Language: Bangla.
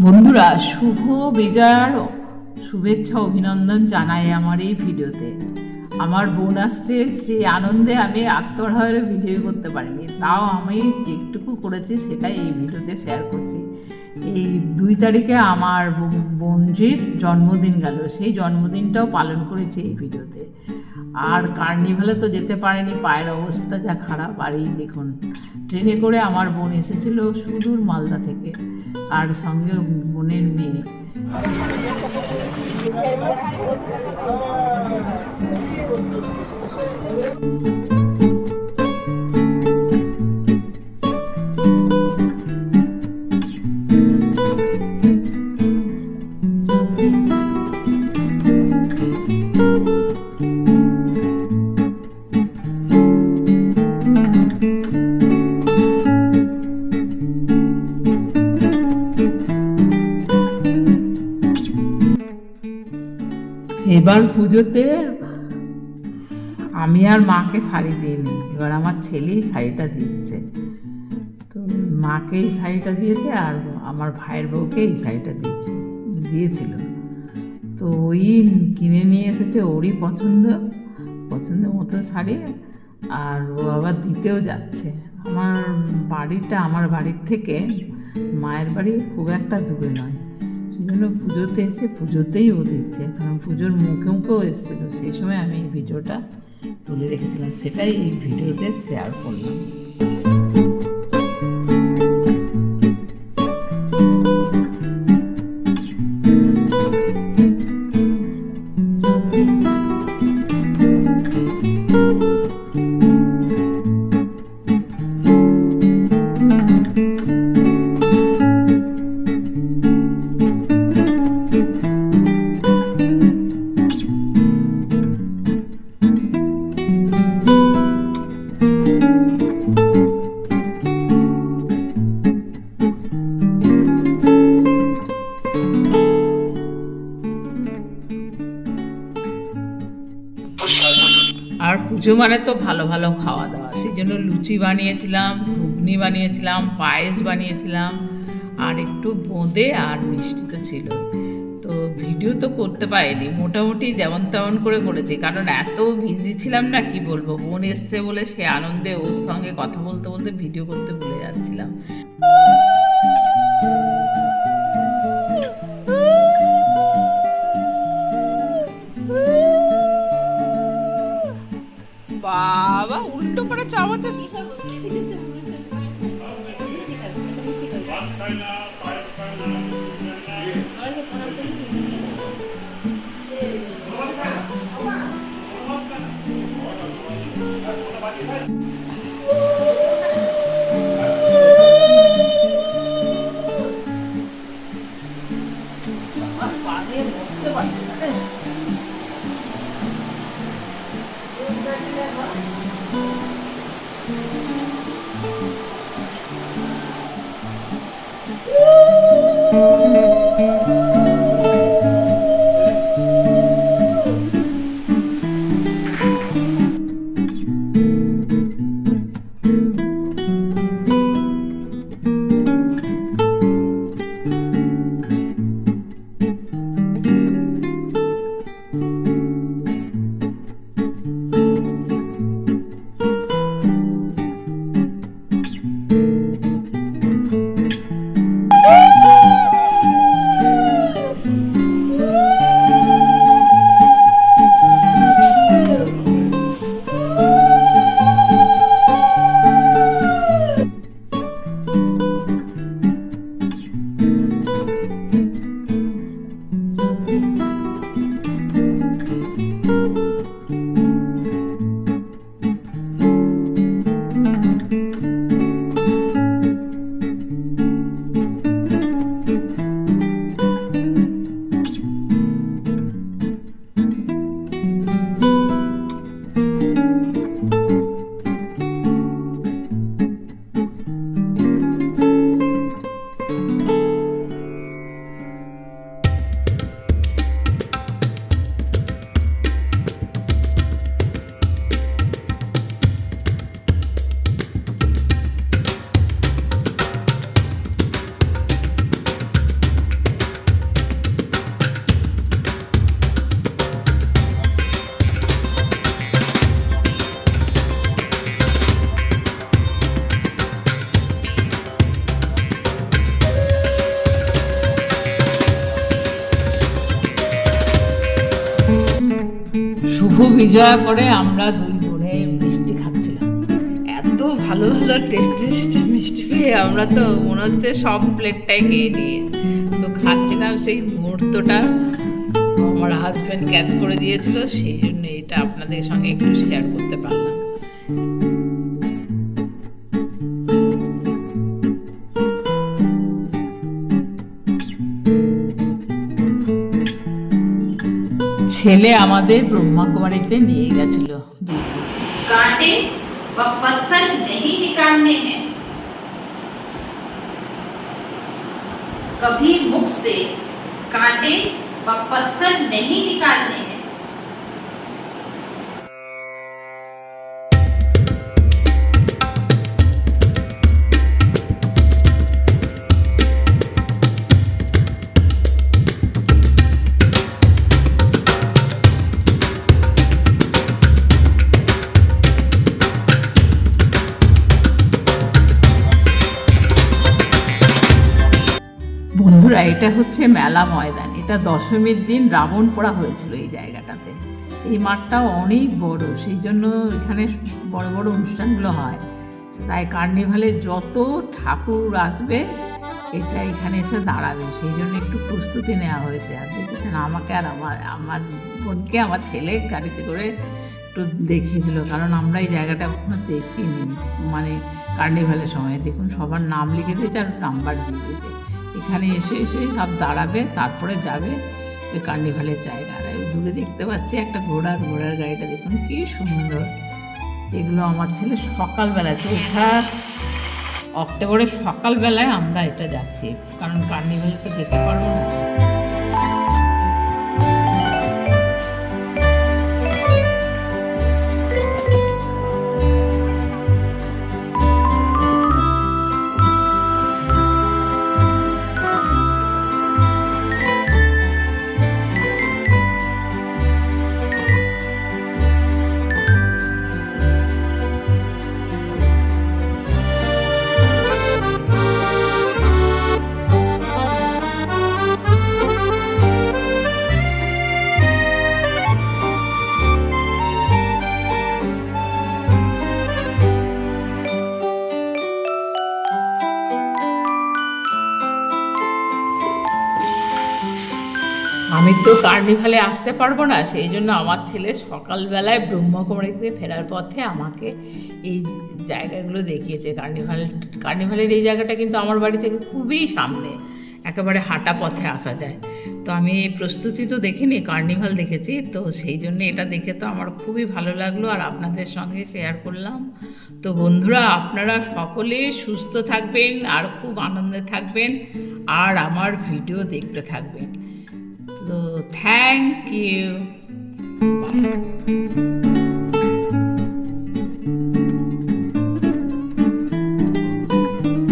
বন্ধুরা শুভ বিজয়ার শুভেচ্ছা অভিনন্দন জানাই আমার এই ভিডিওতে। আমার বোন আসছে, সেই আনন্দে আমি আত্মহারে ভিডিও করতে পারিনি। তাও আমি যেটুকু করেছি সেটাই এই ভিডিওতে শেয়ার করছি। এই দুই তারিখে আমার বোনজির জন্মদিন গেল। সেই জন্মদিনটাও পালন করেছি এই ভিডিওতে আর কার্নিভালে তো যেতে পারেনি, পায়ের অবস্থা যা খারাপ, আর এই দেখুন, ট্রেনে করে আমার বোন এসেছিল সুদূর মালদা থেকে। আর সঙ্গে বোনের মেয়ে। এবার পুজোতে আমি আর মাকে শাড়ি দিইনি। এবার আমার ছেলেই শাড়িটা দিচ্ছে। তো মাকে এই শাড়িটা দিয়েছে আর আমার ভাইয়ের বউকে এই শাড়িটা দিয়েছে, দিয়েছিল। তো ওই কিনে নিয়ে এসেছে ওরই পছন্দ পছন্দ মতো শাড়ি আর ও আবার দিতেও যাচ্ছে। আমার বাড়িটা, আমার বাড়ির থেকে মায়ের বাড়ি খুব একটা দূরে নয়। সেই জন্য পুজোতে এসে পুজোতেই ও দিচ্ছে। কারণ পুজোর মুখে মুখেও এসেছিল। সেই সময় আমি এই ভিডিওটা তুলে রেখেছিলাম। সেটাই এই ভিডিওতে শেয়ার করলাম। পুজো মানে তো ভালো ভালো খাওয়া দাওয়া। সেই জন্য লুচি বানিয়েছিলাম, ঘুগনি বানিয়েছিলাম, পায়েস বানিয়েছিলাম, আর একটু বোঁদে আর মিষ্টি তো ছিল তো ভিডিও তো করতে পারিনি, মোটামুটি যেমন তেমন করে করেছি, কারণ এত বিজি ছিলাম না, কি বলব, বোন এসছে বলে সে আনন্দে ওর সঙ্গে কথা বলতে বলতে ভিডিও করতে ভুলে যাচ্ছিলাম। আমাকে চামচে পারে বলতে পারছি না বিজয়া করে আমরা দুই বোনে মিষ্টি খাচ্ছিলাম। এত ভালো ভালো টেস্টি টেস্টি মিষ্টি পেয়ে আমরা তো মনে হচ্ছে সব প্লেটটাই খেয়ে নিয়ে তো খাচ্ছিলাম সেই মুহূর্তটা। আমার হাজব্যান্ড ক্যাচ করে দিয়েছিল, সেই জন্য এটা আপনাদের সঙ্গে একটু শেয়ার করতে পারলাম। ছেলে আমাদের ব্রহ্মাকুমারীতে নিয়ে গেছিল कांटे व पत्थर नहीं निकालने हैं कभी मुख से कांटे व पत्थर नहीं निकालने হচ্ছে মেলা ময়দান। এটা দশমীর দিন রাবণ পোড়া হয়েছিল এই জায়গাটাতে। এই মাঠটাও অনেক বড়, সেই জন্য এখানে বড় বড় অনুষ্ঠানগুলো হয়। তাই কার্নিভালে যত ঠাকুর আসবে, এটা এখানে এসে দাঁড়াবে। সেই জন্য একটু প্রস্তুতি নেওয়া হয়েছে। আর দেখেছেন আমাকে আর আমার আমার বোনকে, আমার ছেলে গাড়িতে করে একটু দেখিয়ে দিল। কারণ আমরা এই জায়গাটা কখনো দেখিনি। মানে কার্নিভালের সময় দেখুন, সবার নাম লিখে দিয়েছে আর নাম্বার দিয়ে দিয়েছে। এখানে এসে এসে সব দাঁড়াবে, তারপরে যাবে। ওই কার্নিভালের জায়গা। আর দূরে দেখতে পাচ্ছি একটা ঘোড়ার ঘোড়ার গাড়িটা। দেখুন কি সুন্দর। এগুলো আমার ছেলে সকালবেলায় চৌঠা অক্টোবরের সকালবেলায় আমরা এটা যাচ্ছি। কারণ কার্নিভালে তো যেতে পারব না। তো কার্নিভালে আসতে পারব না। সেই জন্য আমার ছেলে সকালবেলায় ব্রহ্মকুমারীতে ফেরার পথে আমাকে এই জায়গাগুলো দেখিয়েছে। কার্নিভাল, কার্নিভালের এই জায়গাটা কিন্তু আমার বাড়ি থেকে খুবই সামনে, একেবারে হাঁটা পথে আসা যায়। তো আমি প্রস্তুতি তো দেখিনি, কার্নিভাল দেখেছি, তো সেই জন্য এটা দেখে তো আমার খুবই ভালো লাগল। আর আপনাদের সঙ্গে শেয়ার করলাম। তো বন্ধুরা, আপনারা সকলে সুস্থ থাকবেন আর খুব আনন্দে থাকবেন, আর আমার ভিডিও দেখতে থাকবেন। So, thank you. Bye.